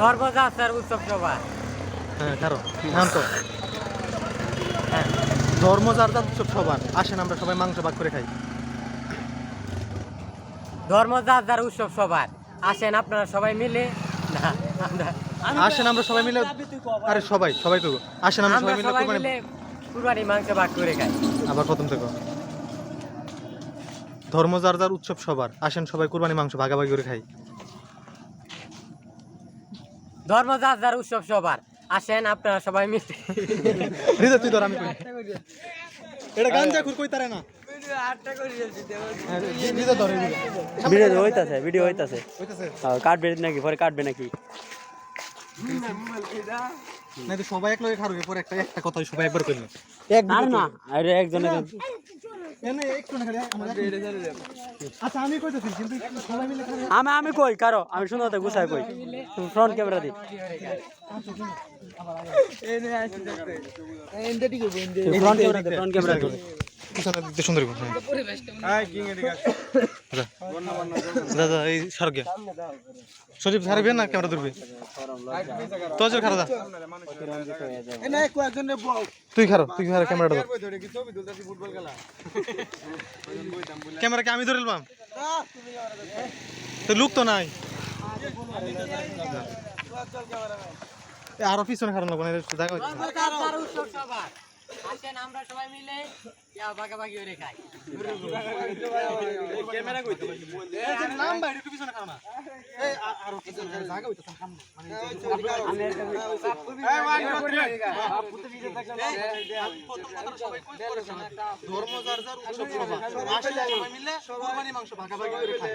ধর্মযাত্রার উৎসব সভা হ্যাঁ হ্যাঁ ধর্ম যার উৎসব সবার। আসেন আমরা সবাই মাংস ভাগ করে খাই। ধর্মযাত্রার উৎসব সবার। আসেন আপনারা সবাই মিলে। না আমরা আসেন আমরা সবাই মিলে আরে সবাই সবাই করব। আসেন আমরা সবাই মিলে সবাই কুরবানি মাংস ভাগ করে খাই। আবার প্রথম থেকে। ধর্ম যার যার উৎসব সবার। আসেন সবাই কোরবানি মাংস ভাগাভাগি করে খাই। ধর্মযাত্রার উৎসব সবার। আসেন আপনারা সবাই মিলে। রিজা তুই ধর আমি কই এটা গান যা কই তারে না? হ্যাঁ, ভিডিও হইতাছে ভিডিও হইতাছে। হইতাছে? কাটবে নাকি পরে কাটবে নাকি? সবাই এক লগে খারো পরে একটা একটা কথা সবাই একবার কইলো। আর না। আরে একজনের আচ্ছা আমি কইতেছি কিন্তু সবাই মিলে আমি আমি কই কারও? আমি তো গুছাই কই। তুমি ফ্রন্ট ক্যামেরা দি ফ্রন্ট ক্যামেরা দে ফ্রন্ট ক্যামেরা দে। পিছনে সুন্দর করে। দাদা এই সার গিয়া সজীব ছাড়বে না? ক্যামেরা ধরবে? তো জোর খারো দা তুই খারো তুই খারো ক্যামেরাটা ধর। ক্যামেরা কি আমি ধরে নিলাম। তো লুক তো নাই। এ, আরও পিছনে খারাপ লাগবে না দেখা ধর্মযাত্রার উৎসব সবার আসেন। আমরা সবাই মিলে ইয়া ভাগাভাগি করে খাই নাম বাইরে একটু পিছনে খাও না। এই পিছনে খাও, না, সামনে। ধর্ম যার যার উৎসব সবার। আসলে সবাই মিলে কোরবানি মাংস ভাগাভাগি করে খায়।